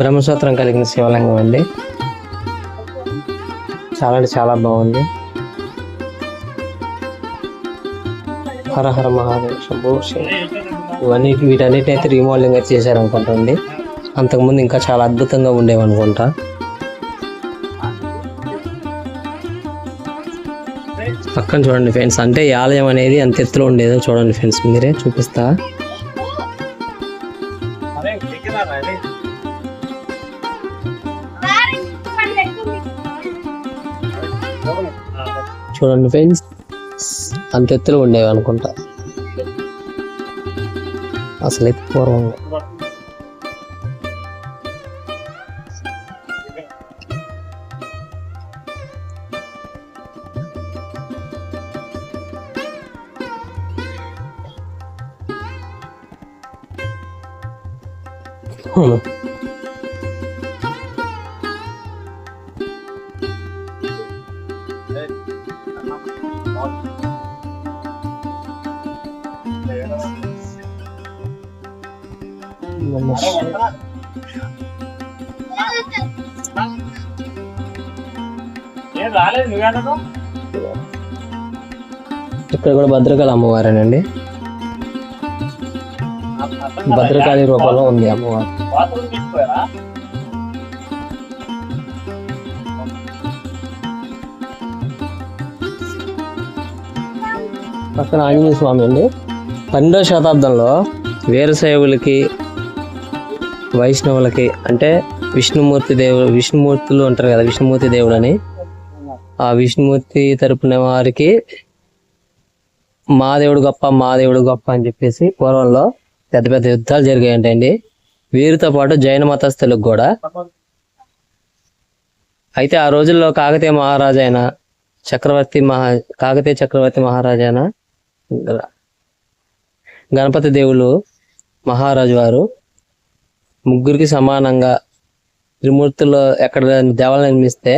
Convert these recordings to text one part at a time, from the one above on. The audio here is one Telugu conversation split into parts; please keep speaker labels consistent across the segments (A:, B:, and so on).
A: బ్రహ్మసూత్రం కలిగిన శివలింగం అండి. చాలా అంటే చాలా బాగుంది. హర హర మహాదేవ శంభో ఇవన్నీ వీటన్నిటిని అయితే రీమోడలింగ్ అయితే చేశారు అనుకుంటండి అంతకుముందు ఇంకా చాలా అద్భుతంగా ఉండేవి అనుకుంటా పక్కన చూడండి ఫ్రెండ్స్ అంటే ఈ ఆలయం అనేది ఎంత ఎత్తులో ఉండేదో చూడండి ఫ్రెండ్స్ మీరే చూపిస్తా. చూడండి ఫ్రెండ్స్ అంత ఎత్తులో ఉండేవి అనుకుంటా అసలు ఎత్తు పూర్వం అవును.
B: రాలేదు
A: ఇక్కడ కూడా భద్రకాళి అమ్మవారేనండి. భద్రకాళి రూపంలో ఉంది అమ్మవారు. పక్కన ఆంజనేయ స్వామి అండి పన్నెండవ శతాబ్దంలో వీరశైవులకి వైష్ణవులకి అంటే విష్ణుమూర్తి దేవుడు విష్ణుమూర్తులు ఉంటారు కదా విష్ణుమూర్తి దేవుడు అని ఆ విష్ణుమూర్తి తరపున వారికి మా దేవుడు గొప్ప మా దేవుడు గొప్ప అని చెప్పేసి పూర్వంలో పెద్ద పెద్ద యుద్ధాలు జరిగాయంటండి. వీరితో పాటు జైన మతస్థులకు కూడా. అయితే ఆ రోజుల్లో కాకతీయ మహారాజైన అయిన చక్రవర్తి మహా కాకతీయ చక్రవర్తి మహారాజైన గణపతి దేవులు మహారాజు వారు ముగ్గురికి సమానంగా త్రిమూర్తులు ఎక్కడ దేవాలయం నిర్మిస్తే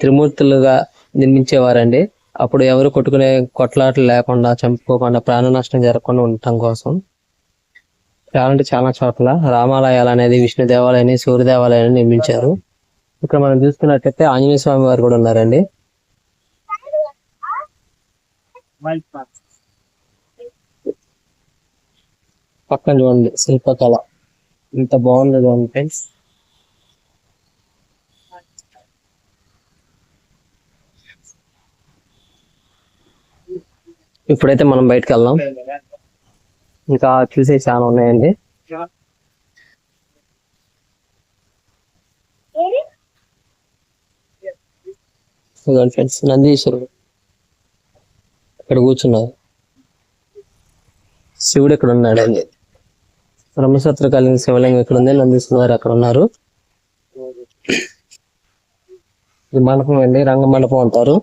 A: త్రిమూర్తులుగా నిర్మించేవారండి అప్పుడు ఎవరు కొట్టుకునే కొట్లాటలు లేకుండా చంపుకోకుండా ప్రాణ నష్టం జరగకుండా ఉండటం కోసం. చాలా చాలా చోట్ల రామాలయాలు అనేది విష్ణు దేవాలయాన్ని సూర్య దేవాలయాన్ని నిర్మించారు. ఇక్కడ మనం చూసుకున్నట్టయితే ఆంజనేయ స్వామి వారు కూడా ఉన్నారండి. పక్కన చూడండి శిల్పకళ. ఇంత బాగుంది చూడండి ఫ్రెండ్స్ ఇప్పుడైతే మనం బయటకు వెళ్దాం ఇంకా చూసే చాలా ఉన్నాయండి. ఫ్రెండ్స్ నందీశ్వరుడు ఇక్కడ కూర్చున్నారు. శివుడు ఇక్కడ ఉన్నాడు. అండి బ్రహ్మసత్ర కలిగిన శివలింగం ఇక్కడ ఉంది. నందీశ్వరుడు వారు అక్కడ ఉన్నారు. ఇది మండపం అండి రంగ మండపం అంటారు.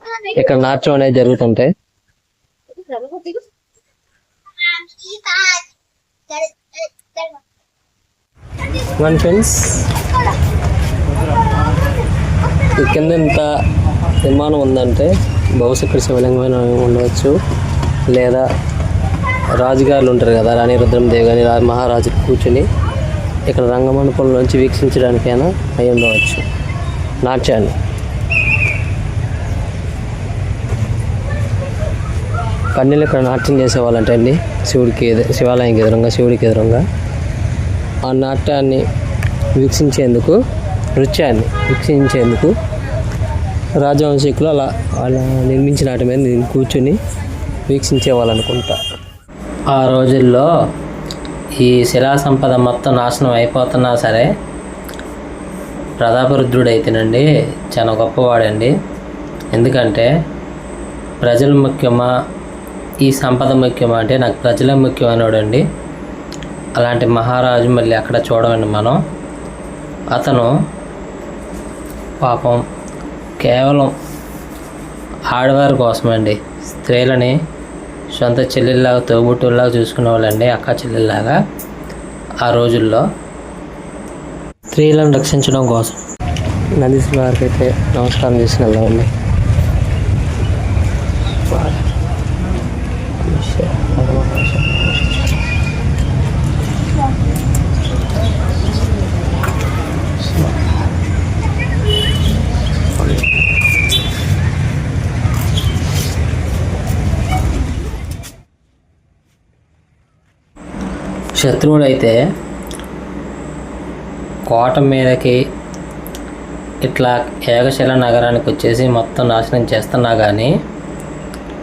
A: ఇక్కడ నాట్యం అనేది జరుగుతుంటాయి. వన్ ఫ్రెండ్స్ కింద ఇంత నిర్మాణం ఉందంటే బహుశా ఇక్కడ శివలింగమైన ఉండవచ్చు. లేదా రాజుగారులు ఉంటారు కదా రాణి రుద్రమదేవి కానీ మహారాజు కూర్చుని ఇక్కడ రంగమండపంలోంచి వీక్షించడానికైనా అయి ఉండవచ్చు నాట్యాన్ని. పన్నెలు ఇక్కడ నాట్యం చేసేవాళ్ళంటే అండి? శివుడికి శివాలయంకి ఎదురుగా శివుడికి ఎదురుగా. ఆ నాట్యాన్ని వీక్షించేందుకు నృత్యాన్ని వీక్షించేందుకు రాజవంశీకులు అలా అలా నిర్మించిన వాటి మీద నేను కూర్చుని వీక్షించేవాళ్ళనుకుంటా. ఆ రోజుల్లో ఈ శిలా సంపద మొత్తం నాశనం అయిపోతున్నా సరే ప్రతాపరుద్రుడు అయితేనండి చాలా గొప్పవాడండి. ఎందుకంటే ప్రజలు ముఖ్యమా ఈ సంపద ముఖ్యమా అంటే నాకు ప్రజలే ముఖ్యమైనవాడండి అలాంటి మహారాజు మళ్ళీ అక్కడ చూడమండి మనం. అతను పాపం కేవలం ఆడవారి కోసమండి. స్త్రీలని సొంత చెల్లెల్లాగా తోబుట్టుల్లాగా చూసుకునే వాళ్ళండి అక్క చెల్లెల్లాగా ఆ రోజుల్లో. స్త్రీలను రక్షించడం కోసం. నందీశ్వర అయితే నమస్కారం చేసుకుని వెళ్దామండి. శత్రువుడు అయితే కోట మీదకి ఇట్లా ఏకశిల నగరానికి వచ్చేసి మొత్తం నాశనం చేస్తున్నా కానీ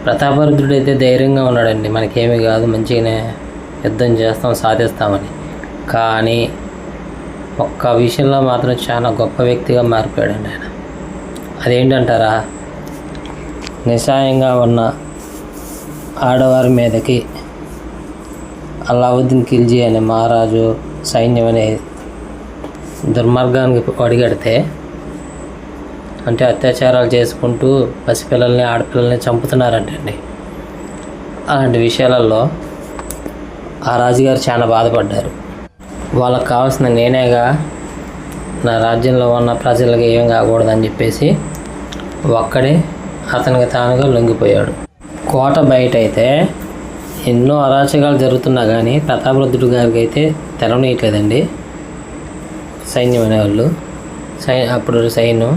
A: ప్రతాపరుద్రుడు అయితే ధైర్యంగా ఉన్నాడండి. మనకేమీ కాదు మంచిగానే యుద్ధం చేస్తాం సాధిస్తామని. కానీ ఒక్క విషయంలో మాత్రం చాలా గొప్ప వ్యక్తిగా మారిపోయాడండి ఆయన. అదేంటంటారా? నిస్సాయంగా ఉన్న ఆడవారి మీదకి అలావుద్దీన్ ఖిల్జీ అనే మహారాజు సైన్యం అనే దుర్మార్గానికి అడిగడితే అంటే అత్యాచారాలు చేసుకుంటూ పసిపిల్లల్ని ఆడపిల్లల్ని చంపుతున్నారంటండి. అలాంటి విషయాలలో ఆ రాజుగారు చాలా బాధపడ్డారు. వాళ్ళకి కావాల్సిన నేనేగా నా రాజ్యంలో ఉన్న ప్రజలకు ఏం కాకూడదని చెప్పేసి ఒక్కడే అతనికి తానుగా లొంగిపోయాడు. కోట బయట అయితే ఎన్నో అరాచకాలు జరుగుతున్నా కానీ ప్రతాపరుద్రుడు గారికి అయితే తెలవనీయట్లేదండి సైన్యం అనేవాళ్ళు. సై అప్పుడు సైన్యం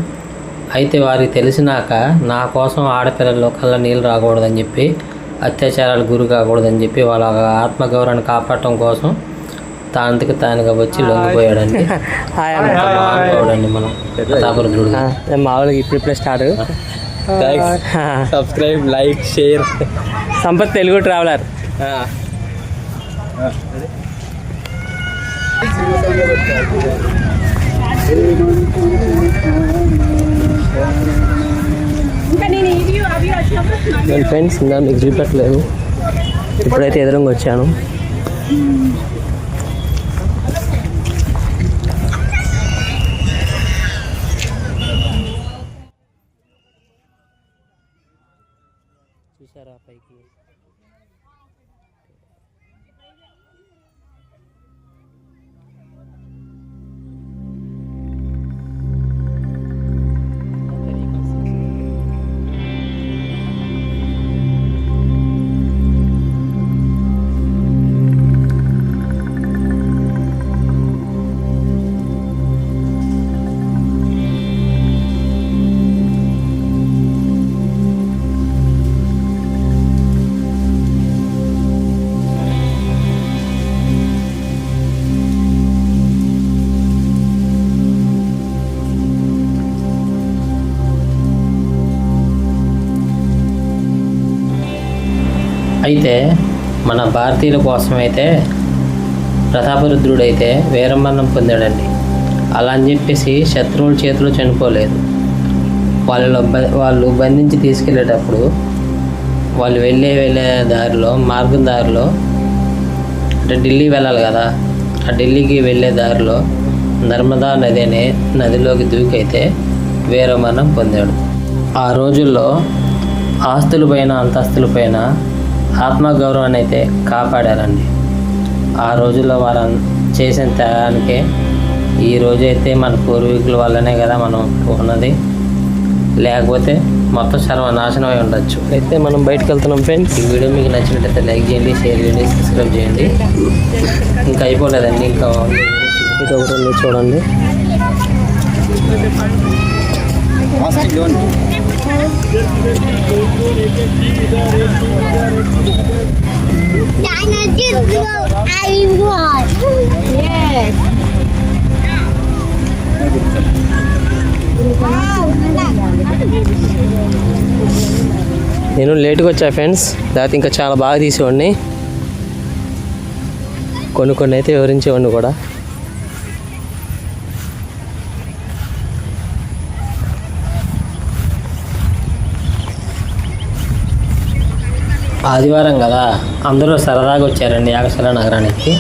A: అయితే వారికి తెలిసినాక నా కోసం ఆడపిల్లల్లో కళ్ళ నీళ్ళు రాకూడదని చెప్పి అత్యాచారాలు గురి కాకూడదని చెప్పి వాళ్ళ ఆత్మగౌరవాన్ని కాపాడటం కోసం తాంతకు తానుగా వచ్చి లొంగిపోయాడండి. మహానుభావుడండి మనం. ప్రతాపరుద్రుడు.
C: మామూలుగా ఇప్పుడు ఇప్పుడే start.
B: Subscribe like share
C: Sampath Telugu traveller.
A: నేను ఫ్రెండ్స్ ఇంకా మీకు చూపెట్టలేదు. ఇప్పుడైతే ఎదురుగా వచ్చాను. అయితే మన భారతీయుల కోసం అయితే ప్రతాపరుద్రుడు అయితే వీరమరణం పొందాడండి. అలా అని చెప్పేసి శత్రువుల చేతిలో చనిపోలేదు. వాళ్ళు బ- వాళ్ళు బంధించి తీసుకెళ్ళేటప్పుడు వాళ్ళు వెళ్ళే వెళ్ళే దారిలో మార్గం దారిలో అంటే ఢిల్లీ వెళ్ళాలి కదా ఆ ఢిల్లీకి వెళ్ళే దారిలో నర్మదా నది అనే నదిలోకి దూకైతే వీరమరణం పొందాడు. ఆ రోజుల్లో ఆస్తులపైన అంతస్తులపైన ఆత్మగౌరవాన్ని అయితే కాపాడారండి. ఆ రోజుల్లో వారు చేసిన త్యాగానికే ఈ రోజైతే అయితే మన పూర్వీకుల వల్లనే కదా మనం ఉన్నది. లేకపోతే మొత్తం సర్వనాశనం అయి ఉండొచ్చు. అయితే మనం బయటకు వెళ్తున్నాం ఫ్రెండ్స్. ఈ వీడియో మీకు నచ్చినట్టయితే లైక్ చేయండి షేర్ చేయండి సబ్స్క్రైబ్ చేయండి. ఇంకా అయిపోలేదండి ఇంకా ఇది ఒకటి చూడండి. నేను లేట్గా వచ్చా ఫ్రెండ్స్. లేకపోతే ఇంకా చాలా బాగా తీసేవాడిని. కొన్ని కొన్ని అయితే వివరించేవాడిని కూడా. ఆదివారం కదా. అందరూ సరదాగా వచ్చారండి యాగశిల నగరానికి.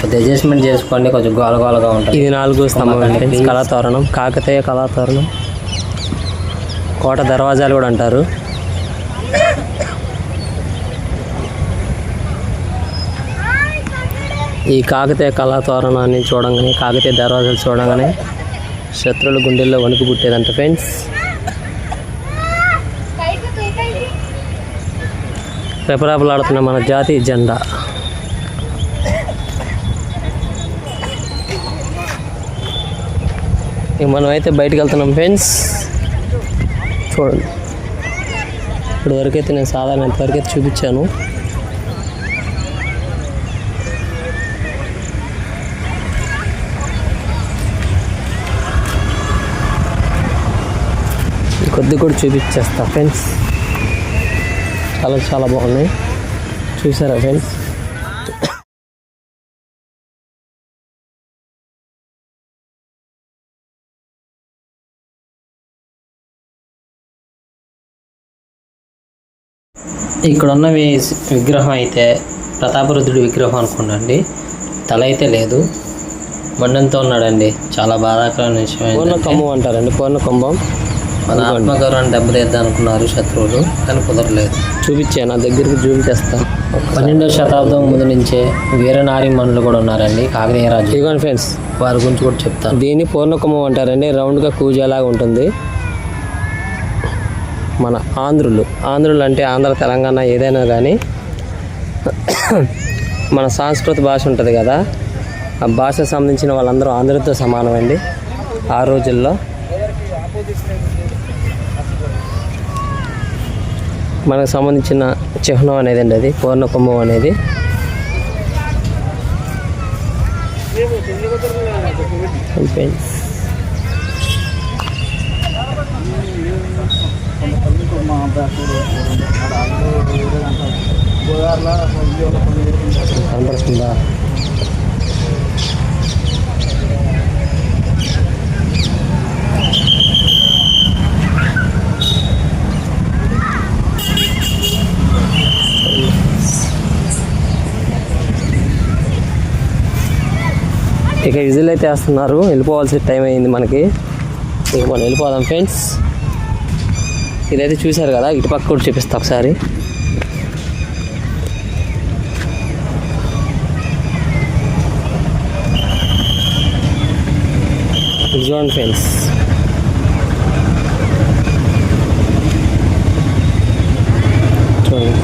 A: కొద్దిగా అడ్జస్ట్మెంట్ చేసుకోండి కొంచెం గోల గోలగా ఉంటుంది.
C: ఇది నాలుగో స్తంభం
A: please.
C: కళాతోరణం కాకతీయ కళాతోరణం. కోట దర్వాజాలు కూడా అంటారు. ఈ కాకతీయ కళాతోరణాన్ని చూడంగానే కాకతీయ దర్వాజాలు చూడంగానే శత్రువుల గుండెల్లో వణుకు పుట్టేదంట ఫ్రెండ్స్ రెపరెపలాడుతున్న మన జాతీయ జెండా. మనమైతే బయటకు వెళ్తున్నాం ఫ్రెండ్స్. చూడండి. ఇప్పుడు వరకైతే నేను సాధారణ ఇంతవరకు అయితే చూపించాను.
A: కొద్ది కూడా చూపించేస్తా ఫ్రెండ్స్. చాలా చాలా బాగున్నాయి. చూసారా ఫ్రెండ్స్? ఇక్కడ ఉన్నవి విగ్రహం అయితే ప్రతాపరుద్రుడి విగ్రహం అనుకోండి తల అయితే లేదు. మండంతో ఉన్నాడండి. చాలా బాధాకరమైన విషయం
C: పూర్ణ కొమ్మం అంటారండి. పూర్ణ కుంభం
A: మన ఆత్మగౌరవాన్ని దెబ్బతీద్దాం అనుకున్నారు శత్రువులు కానీ కుదరలేదు.
C: చూపించే నా దగ్గరికి చూపించేస్తా.
A: పన్నెండవ శతాబ్దం ముందు నుంచే వీరనారిమణులు కూడా ఉన్నారండి కాకతీయ రాజు
C: ఇదిగోండి ఫ్రెండ్స్.
A: వారి గురించి కూడా చెప్తాను.
C: దీన్ని పూర్ణ కుంభం అంటారండి రౌండ్గా కూజేలాగా ఉంటుంది. మన ఆంధ్రులు. ఆంధ్రులు అంటే ఆంధ్ర తెలంగాణ ఏదైనా కానీ మన సంస్కృత భాష ఉంటుంది కదా ఆ భాషకు సంబంధించిన వాళ్ళందరూ ఆంధ్రులతో సమానమండి. ఆ రోజుల్లో మనకు సంబంధించిన చిహ్నం అనేది అండి అది పూర్ణ కుంభం అనేది కనపడుతుందా? ఇక విజిల్ అయితే వేస్తున్నారు. వెళ్ళిపోవాల్సిన టైం అయింది మనకి. ఇక మనం వెళ్ళిపోదాం ఫ్రెండ్స్. ఇదైతే చూశారు కదా ఇటు పక్క కూడా చూపిస్తా ఒకసారి. చూడండి ఫ్రెండ్స్ చూడండి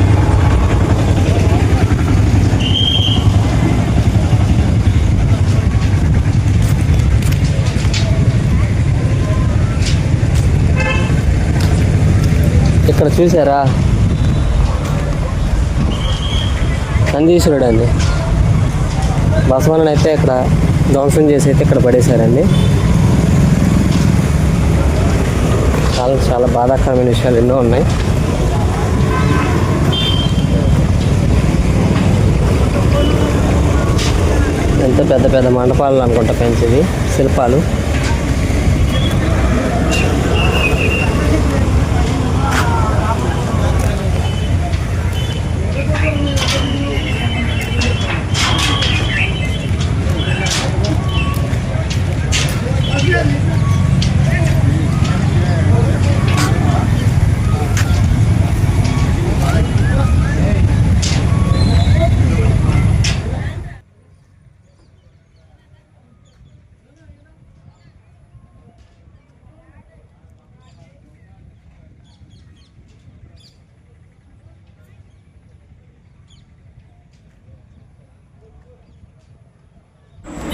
C: ఇక్కడ చూసారా? నందీశ్వరుడు అండి. బసవనని అయితే ఇక్కడ ధ్వంసం చేసి అయితే ఇక్కడ పడేశారండి. చాలా చాలా బాధాకరమైన విషయాలు ఎన్నో ఉన్నాయి. ఎంత పెద్ద పెద్ద మండపాలు అనుకుంటా పెంచేది శిల్పాలు.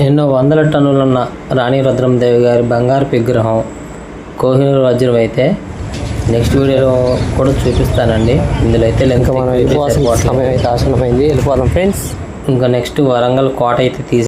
A: ఎన్నో వందల టన్నులున్న రాణి రుద్రమదేవి గారి బంగారు విగ్రహం కోహినూరు వజ్రం అయితే నెక్స్ట్ వీడియోలో కూడా చూపిస్తానండి. ఇందులో అయితే లెంక
C: మనం వెళ్ళిపోవాల్సిన సమయం అయితే ఆసనమైంది వెళ్ళిపోదాం ఫ్రెండ్స్
A: ఇంకా నెక్స్ట్ వరంగల్ కోట అయితే తీసి